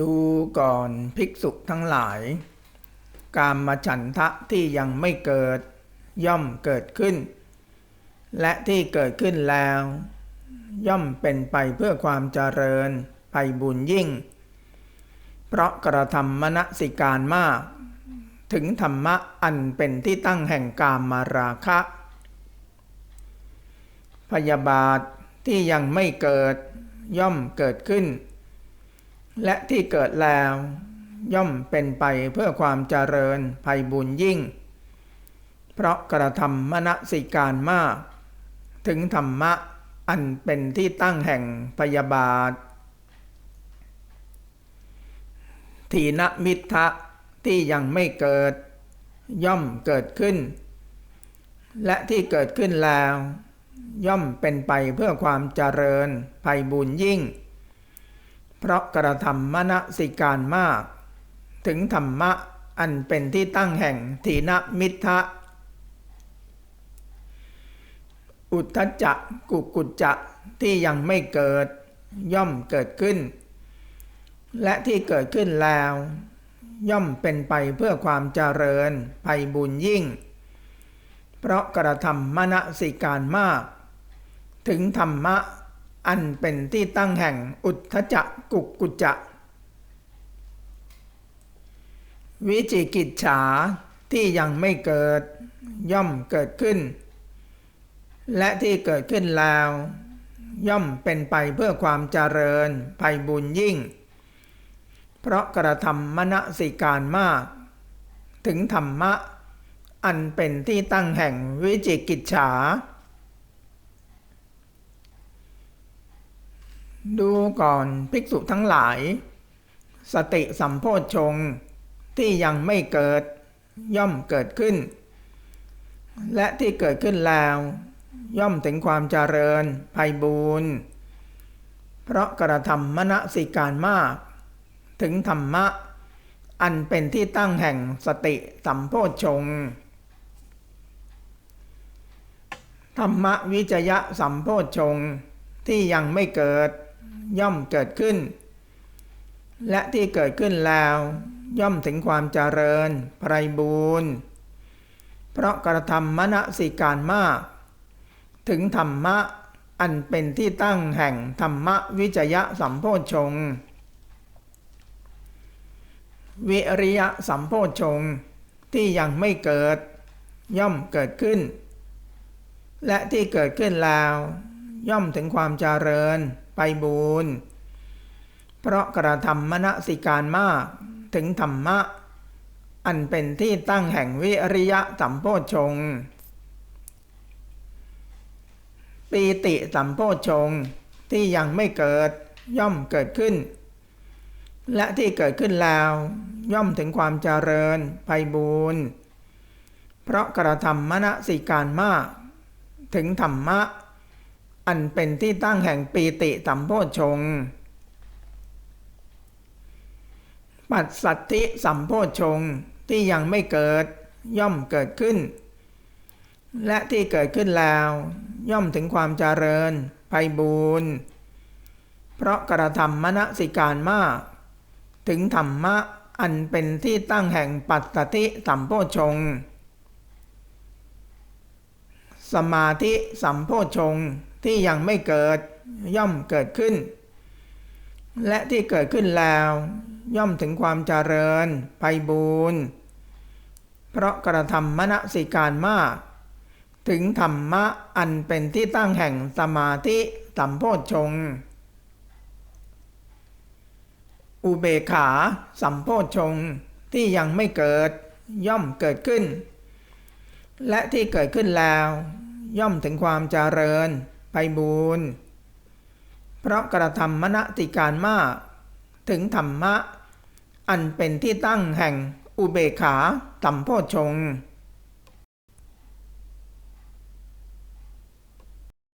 ดูก่อนภิกษุทั้งหลาย กามมาฉันทะที่ยังไม่เกิดย่อมเกิดขึ้น และที่เกิดขึ้นแล้ว ย่อมเป็นไปเพื่อความเจริญไปบุญยิ่ง เพราะกระทำมณสิการมาก ถึงธรรมะอันเป็นที่ตั้งแห่งกามมาราคะ พยาบาทที่ยังไม่เกิดย่อมเกิดขึ้น และที่เกิดแล้ว ย่อมเป็นไปเพื่อความเจริญภัยบุญยิ่ง เพราะกระทำมณสิการมาก ถึงธรรมะอันเป็นที่ตั้งแห่งพยาบาท ทีนมิทะที่ยังไม่เกิด ย่อมเกิดขึ้น และที่เกิดขึ้นแล้ว ย่อมเป็นไปเพื่อความเจริญภัยบุญยิ่ง เพราะกระทำมณสิการมาก ถึงธรรมะอันเป็นที่ตั้งแห่งทีนมิทะอุทธจักกุกุจจะที่ยังไม่เกิดย่อมเกิดขึ้น และที่เกิดขึ้นแล้ว ย่อมเป็นไปเพื่อความเจริญภัยบุญยิ่ง เพราะกระทำมณสิการมาก ถึงธรรมะ อันเป็นที่ตั้งแห่งอุทธจักกุกกุจจะ วิจิกิจฉาที่ยังไม่เกิดย่อมเกิดขึ้น และที่เกิดขึ้นแล้ว ย่อมเป็นไปเพื่อความเจริญภัยบุญยิ่ง เพราะกระทำมณสิการมาก ถึงธรรมะ อันเป็นที่ตั้งแห่งวิจิกิจฉา ดูก่อนภิกษุทั้งหลาย สติสัมโพชฌงที่ยังไม่เกิดย่อมเกิดขึ้น และที่เกิดขึ้นแล้ว ย่อมถึงความเจริญภัยบูรณ์เพราะกระทำมณสิการมาก ถึงธรรมะ อันเป็นที่ตั้งแห่งสติสัมโพชฌงธรรมวิจยะสัมโพชฌงที่ยังไม่เกิด ย่อมเกิดขึ้น และที่เกิดขึ้นแล้ว ย่อมถึงความเจริญไพรบูรณ์เพราะกระทำมณสิการมาก ถึงธรรมะอันเป็นที่ตั้งแห่งธรรมวิจยะสัมโพชฌงค์วิริยะสัมโพชฌงค์ที่ยังไม่เกิด ย่อมเกิดขึ้น และที่เกิดขึ้นแล้ว ย่อมถึงความเจริญ ไปบูรณ์เพราะกระทำมณสิการมากถึงธรรมะ อันเป็นที่ตั้งแห่งวิริยะสัมโพชง ปีติสัมโพชงที่ยังไม่เกิดย่อมเกิดขึ้น และที่เกิดขึ้นแล้ว ย่อมถึงความเจริญไพบูรณ์เพราะกระทำมณสิการมาก ถึงธรรมะ อันเป็นที่ตั้งแห่งปีติสัมโพชง ปัสสัทธิสัมโพชงที่ยังไม่เกิดย่อมเกิดขึ้น และที่เกิดขึ้นแล้ว ย่อมถึงความเจริญไพบูรณ์เพราะกระทำมณสิการมาก ถึงธรรมะอันเป็นที่ตั้งแห่งปัสสัทธิสัมโพชง สมาธิสัมโพชง ที่ยังไม่เกิดย่อมเกิดขึ้น และที่เกิดขึ้นแล้ว ย่อมถึงความเจริญไพบูรณ์เพราะกระทำมณสิการมาก ถึงธรรมะอันเป็นที่ตั้งแห่งสมาธิสัมโพชฌงอุเบกขาสัมโพชฌงที่ยังไม่เกิดย่อมเกิดขึ้น และที่เกิดขึ้นแล้ว ย่อมถึงความเจริญ ไปบูรณ์เพราะกระทำมณติการมากถึงธรรมะ อันเป็นที่ตั้งแห่งอุเบกขาตัมโพชง